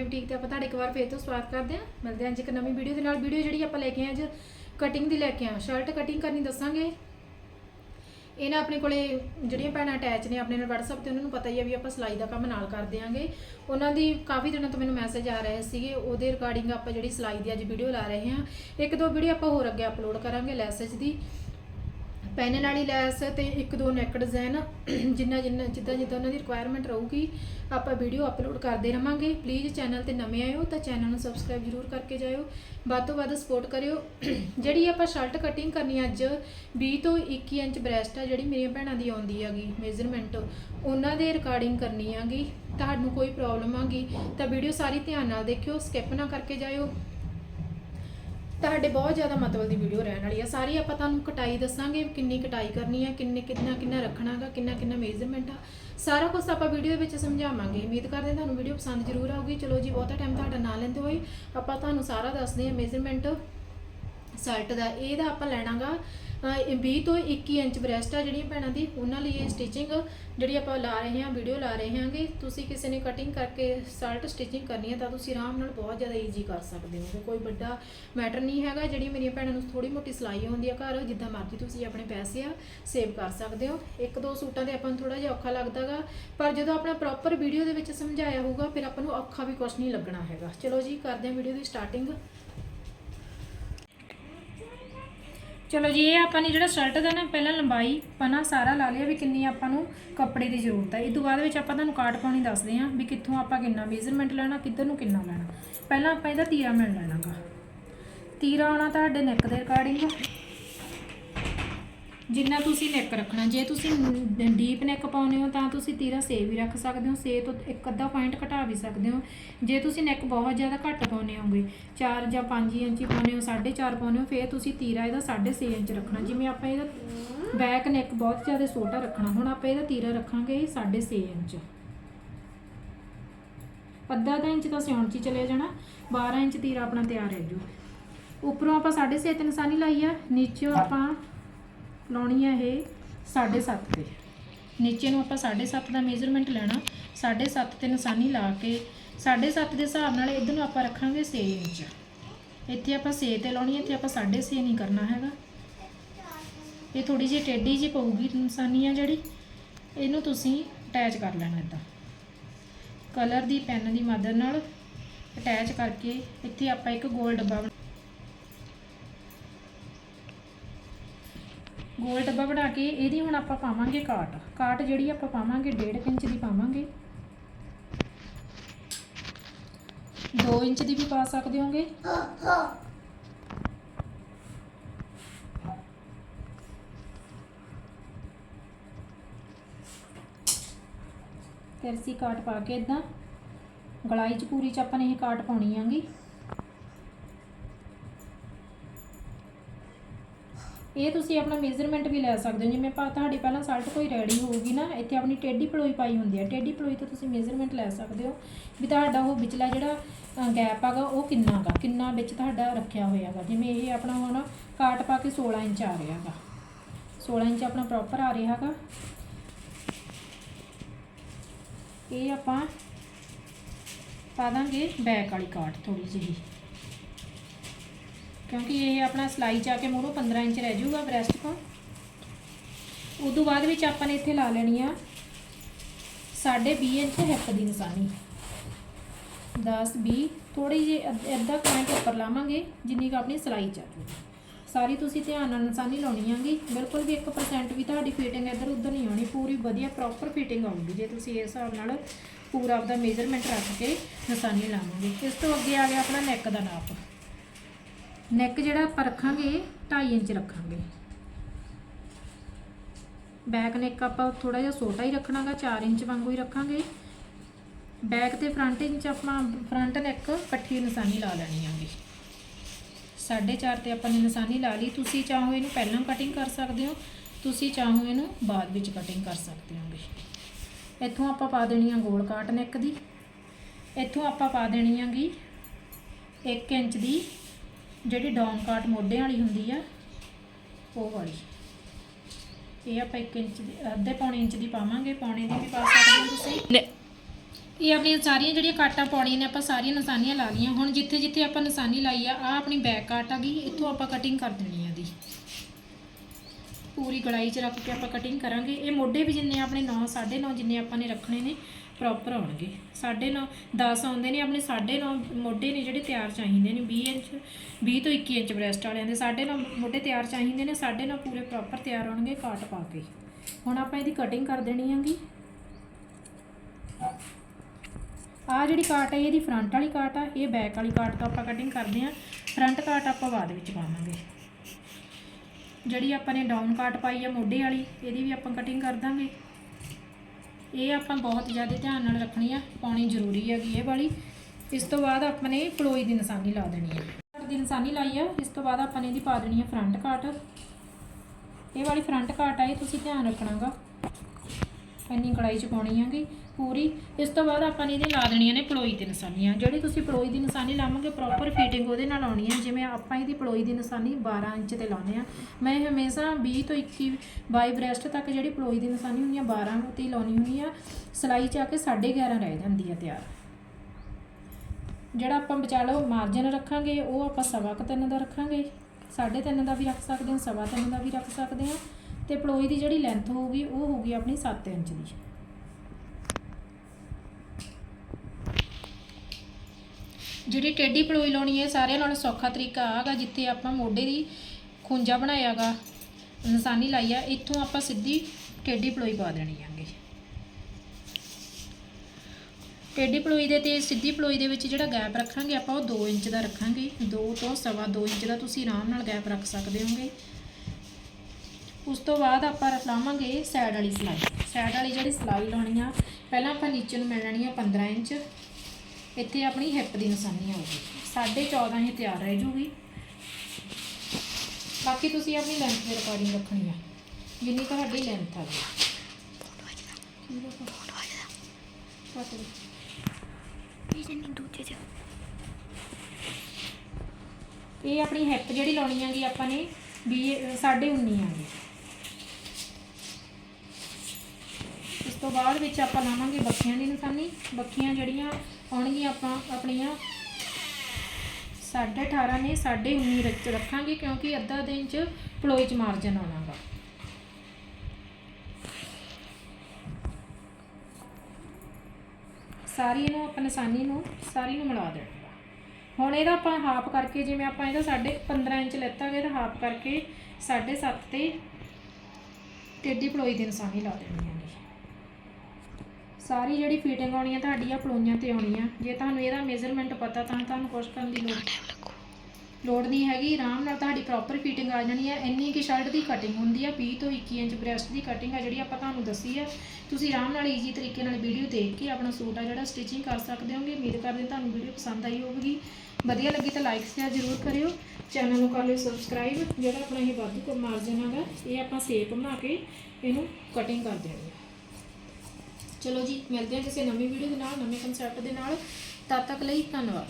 Punjabi boutique ਤੇ ਆਪਾਂ ਤੁਹਾਡੇ ਇੱਕ ਵਾਰ ਫੇਰ ਤੋਂ ਸਵਾਗਤ ਕਰਦੇ ਹਾਂ। ਮਿਲਦੇ ਹਾਂ ਅੱਜ ਇੱਕ ਨਵੀਂ ਵੀਡੀਓ ਦੇ ਨਾਲ। ਵੀਡੀਓ ਜਿਹੜੀ ਆਪਾਂ ਲੈ ਕੇ ਆਏ ਅੱਜ ਕਟਿੰਗ ਦੀ ਲੈ ਕੇ ਆਏ ਸ਼ਰਟ ਕਟਿੰਗ ਕਰਨੀ ਦੱਸਾਂਗੇ। ਇਹਨਾਂ ਆਪਣੇ ਕੋਲੇ ਜਿਹੜੀਆਂ ਭੈਣਾਂ ਅਟੈਚ ਨੇ ਆਪਣੇ ਨਾਲ WhatsApp ਤੇ ਉਹਨਾਂ ਨੂੰ ਪਤਾ ਹੀ ਹੈ ਵੀ ਆਪਾਂ ਸਿਲਾਈ ਦਾ ਕੰਮ ਨਾਲ ਕਰ ਦਿਆਂਗੇ। ਉਹਨਾਂ ਦੀ ਕਾਫੀ ਦਿਨਾਂ ਤੋਂ ਮੈਨੂੰ ਮੈਸੇਜ ਆ ਰਹੇ ਸੀਗੇ। ਉਹਦੇ ਰਿਗਾਰਡਿੰਗ ਆਪਾਂ ਜਿਹੜੀ ਸਿਲਾਈ ਦੀ ਅੱਜ ਵੀਡੀਓ ਲਾ ਰਹੇ ਹਾਂ। ਇੱਕ ਦੋ ਵੀਡੀਓ ਆਪਾਂ ਹੋਰ ਅੱਗੇ ਅਪਲੋਡ ਕਰਾਂਗੇ ਲੈਸੇਜ ਦੀ। ਪੈਨ ਵਾਲੀ ਲੈਸ ਤੇ ਇੱਕ ਦੋ ਨੈਕ ਡਿਜ਼ਾਈਨ ਜਿੰਨਾ ਜਿੰਨਾ ਜਿੱਦਾਂ ਜਿੱਦਾਂ ਉਹਨਾਂ ਦੀ ਰਿਕੁਆਇਰਮੈਂਟ ਰਹੂਗੀ, ਆਪਾਂ ਵੀਡੀਓ ਅਪਲੋਡ ਕਰਦੇ ਰਵਾਂਗੇ। ਪਲੀਜ਼ ਚੈਨਲ ਤੇ ਨਵੇਂ ਆਇਓ ਤਾਂ ਚੈਨਲ ਨੂੰ ਸਬਸਕ੍ਰਾਈਬ ਜਰੂਰ ਕਰਕੇ ਜਾਇਓ। ਵੱਧ ਤੋਂ ਵੱਧ ਸਪੋਰਟ ਕਰਿਓ। ਜਿਹੜੀ ਆਪਾਂ ਸ਼ਰਟ ਕਟਿੰਗ ਕਰਨੀ ਅੱਜ 20 ਤੋਂ 21 ਇੰਚ ਬ੍ਰੈਸਟ ਆ ਜਿਹੜੀ ਮੇਰੀਆਂ ਭੈਣਾਂ ਦੀ ਆਉਂਦੀ ਹੈਗੀ ਮੇਜ਼ਰਮੈਂਟ ਉਹਨਾਂ ਦੇ ਰਿਕਾਰਡਿੰਗ ਕਰਨੀ ਹੈਗੀ। ਤੁਹਾਨੂੰ ਕੋਈ ਪ੍ਰੋਬਲਮ ਆਗੀ ਤਾਂ ਵੀਡੀਓ ਸਾਰੀ ਧਿਆਨ ਨਾਲ ਦੇਖਿਓ ਸਕਿਪ ਨਾ ਕਰਕੇ ਜਾਇਓ। ਤੁਹਾਡੇ ਬਹੁਤ ਜ਼ਿਆਦਾ ਮਤਲਬ ਦੀ ਵੀਡੀਓ ਰਹਿਣ ਵਾਲੀ ਆ। ਸਾਰੀ ਆਪਾਂ ਤੁਹਾਨੂੰ ਕਟਾਈ ਦੱਸਾਂਗੇ ਵੀ ਕਿੰਨੀ ਕਟਾਈ ਕਰਨੀ ਆ, ਕਿੰਨੇ ਕਿੰਨਾ ਕਿੰਨਾ ਰੱਖਣਾਗਾ ਕਿੰਨਾ ਕਿੰਨਾ ਮੇਜ਼ਰਮੈਂਟ ਆ। ਸਾਰਾ ਕੁਝ ਆਪਾਂ ਵੀਡੀਓ ਦੇ ਵਿੱਚ ਸਮਝਾਵਾਂਗੇ। ਉਮੀਦ ਕਰਦੇ ਹਾਂ ਤੁਹਾਨੂੰ ਵੀਡੀਓ ਪਸੰਦ ਜ਼ਰੂਰ ਆਊਗੀ। ਚਲੋ ਜੀ, ਬਹੁਤਾ ਟਾਈਮ ਤੁਹਾਡਾ ਨਾ ਲੈਂਦੇ ਹੋਏ ਆਪਾਂ ਤੁਹਾਨੂੰ ਸਾਰਾ ਦੱਸਦੇ ਹਾਂ ਮੇਜ਼ਰਮੈਂਟ ਸ਼ਰਟ ਦਾ। ਇਹਦਾ ਆਪਾਂ ਲੈਣਾਗਾ 20 ਤੋਂ 21 ਇੰਚ ਬ੍ਰੈਸਟ ਆ ਜਿਹੜੀਆਂ ਭੈਣਾਂ ਦੀ, ਉਹਨਾਂ ਲਈ ਇਹ ਸਟਿਚਿੰਗ ਜਿਹੜੀ ਆਪਾਂ ਲਾ ਰਹੇ ਹਾਂ ਵੀਡੀਓ ਲਾ ਰਹੇ ਹਾਂਗੇ। ਤੁਸੀਂ ਕਿਸੇ ਨੇ ਕਟਿੰਗ ਕਰਕੇ ਸ਼ਰਟ ਸਟਿਚਿੰਗ ਕਰਨੀ ਹੈ ਤਾਂ ਤੁਸੀਂ ਆਰਾਮ ਨਾਲ ਬਹੁਤ ਜ਼ਿਆਦਾ ਈਜ਼ੀ ਕਰ ਸਕਦੇ ਹੋ। ਕੋਈ ਵੱਡਾ ਮੈਟਰ ਨਹੀਂ ਹੈਗਾ ਜਿਹੜੀ ਮੇਰੀਆਂ ਭੈਣਾਂ ਨੂੰ ਥੋੜੀ ਮੋਟੀ ਸਿਲਾਈ ਹੁੰਦੀ ਆ ਘਰ, ਜਿੱਦਾਂ ਮਰਜ਼ੀ ਤੁਸੀਂ ਆਪਣੇ ਪੈਸੇ ਆ ਸੇਵ ਕਰ ਸਕਦੇ ਹੋ। ਇੱਕ ਦੋ ਸੂਟਾਂ ਤੇ ਆਪਾਂ ਨੂੰ ਥੋੜਾ ਜਿਹਾ ਔਖਾ ਲੱਗਦਾਗਾ, ਪਰ ਜਦੋਂ ਆਪਣਾ ਪ੍ਰੋਪਰ ਵੀਡੀਓ ਦੇ ਵਿੱਚ ਸਮਝਾਇਆ ਹੋਊਗਾ, ਫਿਰ ਆਪਾਂ ਨੂੰ ਔਖਾ ਵੀ ਕੁਝ ਨਹੀਂ ਲੱਗਣਾ ਹੈਗਾ। ਚਲੋ ਜੀ, ਕਰਦੇ ਹਾਂ ਵੀਡੀਓ ਦੀ ਸਟਾਰਟਿੰਗ ਚਲੋ ਜੀ, ਇਹ ਆਪਾਂ ਨੇ ਜਿਹੜਾ ਸ਼ਰਟ ਦਾ ਨਾ ਪਹਿਲਾਂ ਲੰਬਾਈ, ਪਨਾ ਸਾਰਾ ਲਾ ਲਿਆ ਵੀ ਕਿੰਨੀ ਆਪਾਂ ਨੂੰ ਕੱਪੜੇ ਦੀ ਜ਼ਰੂਰਤ ਹੈ। ਇਹ ਤੋਂ ਬਾਅਦ ਵਿੱਚ ਆਪਾਂ ਤੁਹਾਨੂੰ ਕਾਟ ਪਾਉਣੀ ਦੱਸਦੇ ਹਾਂ ਵੀ ਕਿੱਥੋਂ ਆਪਾਂ ਕਿੰਨਾ ਮੇਜ਼ਰਮੈਂਟ ਲੈਣਾ, ਕਿੱਧਰ ਨੂੰ ਕਿੰਨਾ ਲੈਣਾ। ਪਹਿਲਾਂ ਆਪਾਂ ਇਹਦਾ ਤੀਰਾ ਮਿਲ ਲੈਣਾਗਾ। ਤੀਰਾ ਆਉਣਾ ਤੁਹਾਡੇ ਨੈਕ ਦੇ ਅਕੋਰਡਿੰਗ ਜਿੰਨਾ ਤੁਸੀਂ ਨੈਕ ਰੱਖਣਾ, ਜੇ ਤੁਸੀਂ ਡੀਪ ਨੈਕ ਪਾਉਨੇ ਹੋ ਤਾਂ ਤੁਸੀਂ ਤੀਰਾ ਸੇ ਵੀ ਰੱਖ ਸਕਦੇ ਹੋ, ਸੇ ਤੋਂ ਇੱਕ ਅੱਧਾ ਪੁਆਇੰਟ ਘਟਾ ਵੀ ਸਕਦੇ ਹੋ। ਜੇ ਤੁਸੀਂ ਨੈਕ ਬਹੁਤ ਜ਼ਿਆਦਾ ਘੱਟ ਪਾਉਨੇ ਹੋਗੇ 4 ਜਾਂ 5 ਇੰਚ ਪਾਉਨੇ ਹੋ 4.5 ਪਾਉਨੇ ਹੋ, ਫਿਰ ਤੁਸੀਂ ਤੀਰਾ ਇਹਦਾ 6.5 ਇੰਚ ਰੱਖਣਾ। ਜਿਵੇਂ ਆਪਾਂ ਇਹਦਾ ਬੈਕ ਨੈਕ ਬਹੁਤ ਜ਼ਿਆਦਾ ਛੋਟਾ ਰੱਖਣਾ, ਹੁਣ ਆਪਾਂ ਇਹਦਾ ਤੀਰਾ ਰੱਖਾਂਗੇ 6.5 ਇੰਚ। ਅੱਧਾ ਦਾ ਇੰਚ ਤਾਂ ਸਿਉਣ 'ਚ ਹੀ ਚਲੇ ਜਾਣਾ 12 ਇੰਚ ਤੀਰਾ ਆਪਣਾ ਤਿਆਰ ਰਹਿ ਜੂ। ਉੱਪਰੋਂ ਆਪਾਂ 6.5 ਤੇ ਨਿਸ਼ਾਨੀ ਲਾਈ ਆ, ਨੀਚੇੋਂ ਆਪਾਂ ਲਾਉਣੀ ਹੈ ਇਹ 7.5 ਤੇ। ਨੀਚੇ ਨੂੰ ਆਪਾਂ 7.5 ਦਾ ਮੇਜ਼ਰਮੈਂਟ ਲੈਣਾ। 7.5 ਤੇ ਨਿਸ਼ਾਨੀ ਲਾ ਕੇ 7.5 ਦੇ ਹਿਸਾਬ ਨਾਲ ਇਧਰ ਨੂੰ ਆਪਾਂ ਰੱਖਾਂਗੇ 6 ਇੰਚ। ਇੱਥੇ ਆਪਾਂ 6 ਤੇ ਲਾਉਣੀ ਹੈ, ਇੱਥੇ ਆਪਾਂ 6.5 ਨਹੀਂ ਕਰਨਾ ਹੈਗਾ। ਇਹ ਥੋੜੀ ਜਿਹੀ ਟੇਢੀ ਜਿਹੀ ਪਊਗੀ ਨਿਸ਼ਾਨੀ ਆ ਜਿਹੜੀ। ਇਹਨੂੰ ਤੁਸੀਂ ਅਟੈਚ ਕਰ ਲੈਣਾ ਇਦਾਂ ਕਲਰ ਦੀ ਪੈਨ ਦੀ ਮਦਦ ਨਾਲ ਅਟੈਚ ਕਰਕੇ ਇੱਥੇ ਆਪਾਂ ਇੱਕ ਗੋਲ ਡੱਬਾ ਗੋਲ ਡੱਬਾ ਬਣਾ ਕੇ ਇਹਦੀ ਹੁਣ ਆਪਾਂ ਪਾਵਾਂਗੇ ਕਾਟ। ਕਾਟ ਜਿਹੜੀ ਆਪਾਂ ਪਾਵਾਂਗੇ 1.5 ਇੰਚ ਦੀ ਪਾਵਾਂਗੇ। 2 ਇੰਚ ਦੀ ਵੀ ਪਾ ਸਕਦੇ ਹੋਗੇ। ਤਿਰਸੀ ਕਾਟ ਪਾ ਕੇ ਇਦਾਂ ਗਲਾਈ ਚ ਪੂਰੀ ਚ ਆਪਾਂ ਨੇ ਇਹ ਕਾਟ ਪਾਉਣੀ ਆਂਗੀ ਇਹ ਤੁਸੀਂ ਆਪਣਾ ਮੇਜ਼ਰਮੈਂਟ ਵੀ ਲੈ ਸਕਦੇ ਹੋ। ਜਿਵੇਂ ਪਾ ਤੁਹਾਡੀ ਪਹਿਲਾਂ ਸ਼ਰਟ ਕੋਈ ਰੈਡੀ ਹੋਊਗੀ ਨਾ, ਇੱਥੇ ਆਪਣੀ ਟੇਢੀ ਪਲੋਈ ਪਾਈ ਹੁੰਦੀ ਹੈ। ਟੇਢੀ ਪਲੋਈ ਤੋਂ ਤੁਸੀਂ ਮੇਜ਼ਰਮੈਂਟ ਲੈ ਸਕਦੇ ਹੋ ਵੀ ਤੁਹਾਡਾ ਉਹ ਵਿਚਲਾ ਜਿਹੜਾ ਗੈਪ ਹੈਗਾ ਉਹ ਕਿੰਨਾ ਹੈਗਾ, ਕਿੰਨਾ ਵਿੱਚ ਤੁਹਾਡਾ ਰੱਖਿਆ ਹੋਇਆ ਹੈਗਾ। ਜਿਵੇਂ ਇਹ ਆਪਣਾ ਹੁਣ ਕਾਟ ਪਾ ਕੇ 16 ਇੰਚ ਆ ਰਿਹਾ ਹੈਗਾ। 16 ਇੰਚ ਆਪਣਾ ਪ੍ਰੋਪਰ ਆ ਰਿਹਾ ਹੈਗਾ। ਇਹ ਆਪਾਂ ਪਾ ਦਾਂਗੇ ਬੈਕ ਵਾਲੀ ਕਾਟ ਥੋੜੀ ਜਿਹੀ। ਕਿਉਂਕਿ ਇਹ ਆਪਣਾ ਸਲਾਈ ਚ ਆ ਕੇ ਮੂਹਰੋਂ 15 ਇੰਚ ਰਹਿ ਜਾਊਗਾ ਬ੍ਰੈਸਟ ਤੋਂ। ਉਦੋਂ ਬਾਅਦ ਵਿੱਚ ਆਪਾਂ ਨੇ ਇੱਥੇ ਲਾ ਲੈਣੀ ਆ 20 ਇੰਚ ਹਿੱਪ ਦੀ ਨਿਸ਼ਾਨੀ। 10 20 ਥੋੜੀ ਜਿਹੀ ਅੱਧਾ ਅੱਧਾ ਪੁਆਇੰਟ ਉੱਪਰ ਲਾਵਾਂਗੇ, ਜਿੰਨੀ ਕੁ ਆਪਣੀ ਸਲਾਈ ਚ ਸਾਰੀ ਤੁਸੀਂ ਧਿਆਨ ਨਾਲ ਨਿਸ਼ਾਨੀ ਲਾਉਣੀ ਆਗੀ। ਬਿਲਕੁਲ ਵੀ 1% ਵੀ ਤੁਹਾਡੀ ਫਿਟਿੰਗ ਇੱਧਰ ਉੱਧਰ ਨਹੀਂ ਆਉਣੀ। ਪੂਰੀ ਵਧੀਆ ਪ੍ਰੋਪਰ ਫਿਟਿੰਗ ਆਊਗੀ। ਜੇ ਤੁਸੀਂ ਇਸ ਹਿਸਾਬ ਨਾਲ ਪੂਰਾ ਆਪਦਾ ਮੇਜ਼ਰਮੈਂਟ ਰੱਖ ਕੇ ਨਿਸ਼ਾਨੀ ਲਾਵਾਂਗੇ। ਇਸ ਤੋਂ ਅੱਗੇ ਆ ਗਿਆ ਆਪਣਾ ਨੈਕ ਦਾ ਨਾਪ। ਨੈਕ ਜਿਹੜਾ ਆਪਾਂ ਰੱਖਾਂਗੇ 2.5 ਇੰਚ ਰੱਖਾਂਗੇ। ਬੈਕ ਨੈਕ ਆਪਾਂ ਥੋੜਾ ਜਿਹਾ ਛੋਟਾ ਹੀ ਰੱਖਣਾਗਾ 4 ਇੰਚ ਵਾਂਗੂ ਹੀ ਰੱਖਾਂਗੇ। ਬੈਕ ਤੇ ਫਰੰਟ ਇੰਚ ਆਪਾਂ ਫਰੰਟ ਨੈਕ ਇਕੱਠੀ ਨਿਸ਼ਾਨੀ ਲਾ ਲੈਣੀ ਆਂਗੀ। 4.5 ਤੇ ਆਪਾਂ ਨੇ ਨਿਸ਼ਾਨੀ ਲਾ ਲਈ। ਤੁਸੀਂ ਚਾਹੋ ਇਹਨੂੰ ਪਹਿਲਾਂ ਕਟਿੰਗ ਕਰ ਸਕਦੇ ਹੋ, ਤੁਸੀਂ ਚਾਹੋ ਇਹਨੂੰ ਬਾਅਦ ਵਿੱਚ ਕਟਿੰਗ ਕਰ ਸਕਦੇ ਹੋਗੇ। ਇੱਥੋਂ ਆਪਾਂ ਪਾ ਦੇਣੀ ਆ ਗੋਲ ਕਾਟ ਨੈਕ ਦੀ। ਇੱਥੋਂ ਆਪਾਂ ਪਾ ਦੇਣੀ ਆਂਗੀ 1 ਇੰਚ ਦੀ ਜਿਹੜੀ ਡਾਊਨ ਕਾਟ ਮੋਢੇ ਵਾਲੀ ਹੁੰਦੀ ਆ ਉਹ ਵਾਲੀ। ਇਹ ਆਪਾਂ 1 ਇੰਚ ਦੀ ਅੱਧੇ ਪੌਣੇ ਇੰਚ ਦੀ ਪਾਵਾਂਗੇ ਪੌਣੇ ਦੀ ਵੀ ਪਾ ਸਕਦੇ ਹੋ ਤੁਸੀਂ। ਇਹ ਆਪਣੀਆਂ ਸਾਰੀਆਂ ਜਿਹੜੀਆਂ ਕਾਟਾਂ ਪਾਉਣੀਆਂ ਨੇ ਆਪਾਂ ਸਾਰੀਆਂ ਨਿਸ਼ਾਨੀਆਂ ਲਾ ਲਈਆਂ। ਹੁਣ ਜਿੱਥੇ ਜਿੱਥੇ ਆਪਾਂ ਨਿਸ਼ਾਨੀ ਲਾਈ ਆ ਆ ਆਪਣੀ ਬੈਕ ਕਾਟ ਆ ਗਈ ਇੱਥੋਂ ਆਪਾਂ ਕਟਿੰਗ ਕਰ ਦੇਣੀ ਆ ਦੀ ਪੂਰੀ ਗਲਾਈ 'ਚ ਰੱਖ ਕੇ ਆਪਾਂ ਕਟਿੰਗ ਕਰਾਂਗੇ। ਇਹ ਮੋਢੇ ਵੀ ਜਿੰਨੇ ਆਪਣੇ 9 9.5 ਜਿੰਨੇ ਆਪਾਂ ਨੇ ਰੱਖਣੇ ਨੇ ਪ੍ਰੋਪਰ ਆਉਣਗੇ। 9.5 10 ਆਉਂਦੇ ਨੇ, ਆਪਣੇ 9.5 ਮੋਢੇ ਨੇ ਜਿਹੜੇ ਤਿਆਰ ਚਾਹੀਦੇ ਨੇ 20 ਇੰਚ 20 ਤੋਂ 21 ਇੰਚ ਬ੍ਰੈਸਟ ਵਾਲਿਆਂ ਦੇ 9.5 ਮੋਢੇ ਤਿਆਰ ਚਾਹੀਦੇ ਨੇ 9.5 ਪੂਰੇ ਪ੍ਰੋਪਰ ਤਿਆਰ ਹੋਣਗੇ ਕਾਟ ਪਾ ਕੇ। ਹੁਣ ਆਪਾਂ ਇਹਦੀ ਕਟਿੰਗ ਕਰ ਦੇਣੀ ਹੈਗੀ। ਆ ਜਿਹੜੀ ਕਾਟ ਹੈ, ਇਹਦੀ ਫਰੰਟ ਵਾਲੀ ਕਾਟ ਆ, ਇਹ ਬੈਕ ਵਾਲੀ ਕਾਟ ਤੋਂ ਆਪਾਂ ਕਟਿੰਗ ਕਰਦੇ ਆ ਫਰੰਟ ਕਾਟ ਆਪਾਂ ਬਾਅਦ ਵਿੱਚ ਪਾਵਾਂਗੇ। ਜਿਹੜੀ ਆਪਾਂ ਨੇ ਡਾਊਨ ਕਾਟ ਪਾਈ ਆ ਮੋਢੇ ਵਾਲੀ, ਇਹਦੀ ਵੀ ਆਪਾਂ ਕਟਿੰਗ ਕਰ ਦਾਂਗੇ। ਇਹ ਆਪਾਂ ਬਹੁਤ ਜ਼ਿਆਦਾ ਧਿਆਨ ਨਾਲ ਰੱਖਣੀ ਆ, ਪਾਉਣੀ ਜ਼ਰੂਰੀ ਹੈਗੀ ਇਹ ਵਾਲੀ। ਇਸ ਤੋਂ ਬਾਅਦ ਆਪਾਂ ਨੇ ਪਲੋਈ ਦੀ ਨਿਸ਼ਾਨੀ ਲਾ ਦੇਣੀ ਹੈ ਕਾਟ ਦੀ ਨਿਸ਼ਾਨੀ ਲਾਈ ਆ, ਇਸ ਤੋਂ ਬਾਅਦ ਆਪਾਂ ਨੇ ਇਹਦੀ ਪਾ ਦੇਣੀ ਆ ਫਰੰਟ ਘਾਟ ਇਹ ਵਾਲੀ ਫਰੰਟ ਘਾਟ ਆ, ਇਹ ਤੁਸੀਂ ਧਿਆਨ ਰੱਖਣਾਗਾ ਇੰਨੀ ਕੜਾਈ ਚ ਪਾਉਣੀ ਹੈਗੀ ਪੂਰੀ। ਇਸ ਤੋਂ ਬਾਅਦ ਆਪਾਂ ਨੇ ਇਹਦੇ ਲਾ ਦੇਣੀਆਂ ਨੇ ਪਲੋਈ ਤੇ ਨਿਸ਼ਾਨੀਆਂ ਜਿਹੜੀ ਤੁਸੀਂ ਪਲੋਈ ਦੀ ਨਿਸ਼ਾਨੀ ਲਾਵਾਂਗੇ ਪ੍ਰੋਪਰ ਫਿਟਿੰਗ ਉਹਦੇ ਨਾਲ ਆਉਣੀ ਹੈ ਜਿਵੇਂ ਆਪਾਂ ਇਹਦੀ ਪਲੋਈ ਦੀ ਨਿਸ਼ਾਨੀ 12 ਇੰਚ ਤੇ ਲਾਉਂਦੇ ਆ। ਮੈਂ ਹਮੇਸ਼ਾ 20 ਤੋਂ 21 ਬਾਈ ਬ੍ਰੈਸਟ ਤੱਕ ਜਿਹੜੀ ਪਲੋਈ ਦੀ ਨਿਸ਼ਾਨੀ ਹੁੰਦੀ ਆ 12 ਤੇ ਲਾਉਣੀ ਹੁੰਦੀ ਆ। ਸਲਾਈ ਚ ਆ ਕੇ 11.5 ਰਹਿ ਜਾਂਦੀ ਆ ਤਿਆਰ। ਜਿਹੜਾ ਆਪਾਂ ਵਿਚਾਲੋ ਮਾਰਜਨ ਰੱਖਾਂਗੇ, ਉਹ ਆਪਾਂ ਸਵਾ ਕੁ ਤਿੰਨ ਦਾ ਰੱਖਾਂਗੇ। ਸਾਢੇ ਤਿੰਨ ਦਾ ਵੀ ਰੱਖ ਸਕਦੇ ਹਾਂ, ਸਵਾ ਤਿੰਨ ਦਾ ਵੀ ਰੱਖ ਸਕਦੇ ਹਾਂ। ਤੇ ਪਲੋਈ ਦੀ ਜਿਹੜੀ ਲੈਂਥ ਹੋਊਗੀ, ਉਹ ਹੋਊਗੀ ਆਪਣੀ 7 ਇੰਚ ਦੀ। ਜਿਹੜੀ ਟੇਢੀ ਪਲੋਈ ਲਾਉਣੀ ਹੈ ਸਾਰਿਆਂ ਨਾਲੋਂ ਸੌਖਾ ਤਰੀਕਾ ਆਗਾ, ਜਿੱਥੇ ਆਪਾਂ ਮੋਢੇ ਦੀ ਖੁੰਝਾ ਬਣਾਇਆਗਾ ਨਿਸ਼ਾਨੀ ਲਾਈ ਆ, ਇੱਥੋਂ ਆਪਾਂ ਸਿੱਧੀ ਟੇਢੀ ਪਲੋਈ ਪਾ ਦੇਣੀ ਆਂਗੇ। ਟੇਢੀ ਪਲੋਈ ਦੇ ਤੇ ਸਿੱਧੀ ਪਲੋਈ ਦੇ ਵਿੱਚ ਜਿਹੜਾ ਗੈਪ ਰੱਖਾਂਗੇ, ਆਪਾਂ ਉਹ 2 ਇੰਚ ਦਾ ਰੱਖਾਂਗੇ। 2 ਤੋਂ ਸਵਾ 2 ਇੰਚ ਦਾ ਤੁਸੀਂ ਆਰਾਮ ਨਾਲ ਗੈਪ ਰੱਖ ਸਕਦੇ ਹੋਗੇ। ਉਸ ਤੋਂ ਬਾਅਦ ਆਪਾਂ ਲਾਵਾਂਗੇ ਸਾਈਡ ਵਾਲੀ ਸਿਲਾਈ ਸਾਈਡ ਵਾਲੀ ਜਿਹੜੀ ਸਿਲਾਈ ਲਾਉਣੀ ਆ, ਪਹਿਲਾਂ ਆਪਾਂ ਨੀਚੇ ਨੂੰ ਮਿਲ ਲੈਣੀ ਆ 15 ਇੰਚ। ਇੱਥੇ ਆਪਣੀ ਹਿੱਪ ਦੀ ਨਿਸ਼ਾਨੀ ਆਊਗੀ 14.5 ਹੀ ਤਿਆਰ ਰਹਿ ਜੂਗੀ। ਬਾਕੀ ਤੁਸੀਂ ਆਪਣੀ ਲੈਂਥ ਦੇ ਅਕੋਰਡਿੰਗ ਰੱਖਣੀ ਆ। ਜਿੰਨੀ ਤੁਹਾਡੀ ਲੈਂਥ ਆ। ਕੱਟ ਇਹ ਆਪਣੀ ਹਿੱਪ ਜਿਹੜੀ ਲਾਉਣੀ ਹੈਗੀ ਆਪਾਂ ਨੇ 20 ਸਾਢੇ 19 ਆਗੀ ਇਸ ਤੋਂ ਬਾਅਦ ਵਿੱਚ ਆਪਾਂ ਲਾਵਾਂਗੇ ਬੱਖੀਆਂ ਦੀ ਨਿਸ਼ਾਨੀ। ਬੱਖੀਆਂ ਜਿਹੜੀਆਂ ਆਉਣਗੀਆਂ ਆਪਾਂ ਆਪਣੀਆਂ 18.5 ਨੇ 19.5 ਰੱਖ ਰੱਖਾਂਗੇ ਕਿਉਂਕਿ ਅੱਧਾ ਦਿਨ ਚ ਪਲੋਈ ਚ ਮਾਰਜਨ ਆਉਣਾਗਾ। ਸਾਰੀ ਇਹਨੂੰ ਆਪਾਂ ਨਿਸ਼ਾਨੀ ਨੂੰ, ਸਾਰੀ ਨੂੰ ਮਿਲਾ ਦੇਣਾ ਹੁਣ ਇਹਦਾ ਆਪਾਂ ਹਾਫ ਕਰਕੇ ਜਿਵੇਂ ਆਪਾਂ ਇਹਦਾ ਸਾਡੇ 15 ਇੰਚ ਲੈਤਾਂਗੇ ਤਾਂ ਹਾਫ ਕਰਕੇ 7.5 ਤੇ ਟੇਢੀ ਪਲੋਈ ਦੀ ਨਿਸ਼ਾਨੀ ਲਾ ਦੇਣੀ ਸਾਰੀ ਜਿਹੜੀ ਫਿਟਿੰਗ ਆਉਣੀ ਆ ਤੁਹਾਡੀ ਆ ਪਲੋਈਆਂ ਤੇ ਆਉਣੀ ਆ ਜੇ ਤੁਹਾਨੂੰ ਇਹਦਾ ਮੇਜ਼ਰਮੈਂਟ ਪਤਾ, ਤਾਂ ਤੁਹਾਨੂੰ ਕੁਛ ਕਰਨ ਦੀ ਲੋੜ ਲੋੜ ਨਹੀਂ ਹੈਗੀ। ਆਰਾਮ ਨਾਲ ਤੁਹਾਡੀ ਪ੍ਰੋਪਰ ਫਿਟਿੰਗ ਆ ਜਾਣੀ ਹੈ ਇੰਨੀ ਕਿ ਸ਼ਰਟ ਦੀ ਕਟਿੰਗ ਹੁੰਦੀ ਆ 20 ਤੋਂ 21 ਇੰਚ ਬ੍ਰੈਸਟ ਦੀ ਕਟਿੰਗ ਆ, ਜਿਹੜੀ ਆਪਾਂ ਤੁਹਾਨੂੰ ਦੱਸੀ ਆ। ਤੁਸੀਂ ਆਰਾਮ ਨਾਲ ਈਜ਼ੀ ਤਰੀਕੇ ਨਾਲ ਵੀਡੀਓ ਦੇਖ ਕੇ ਆਪਣਾ ਸੂਟ ਆ ਜਿਹੜਾ ਸਟਿਚਿੰਗ ਕਰ ਸਕਦੇ ਹੋਗੇ। ਉਮੀਦ ਕਰਦੇ ਤੁਹਾਨੂੰ ਵੀਡੀਓ ਪਸੰਦ ਆਈ ਹੋਵੇਗੀ। ਵਧੀਆ ਲੱਗੀ ਤਾਂ ਲਾਈਕ ਸ਼ੇਅਰ ਜ਼ਰੂਰ ਕਰਿਓ। ਚੈਨਲ ਨੂੰ ਕਰ ਲਿਓ ਸਬਸਕ੍ਰਾਈਬ ਜਿਹੜਾ ਆਪਣਾ ਇਹ ਵਾਧੂ ਕੋ ਮਾਰਜਨ ਹੈਗਾ, ਇਹ ਆਪਾਂ ਸੇਪ ਬਣਾ ਕੇ ਇਹਨੂੰ ਕਟਿੰਗ ਕਰ ਦੇਣੀ ਚਲੋ ਜੀ, ਮਿਲਦੇ ਹਾਂ ਕਿਸੇ ਨਵੀਂ ਵੀਡੀਓ ਦੇ ਨਾਲ, ਨਵੇਂ ਕਨਸੈਪਟ ਦੇ ਨਾਲ। ਤਦ ਤੱਕ ਲਈ ਧੰਨਵਾਦ।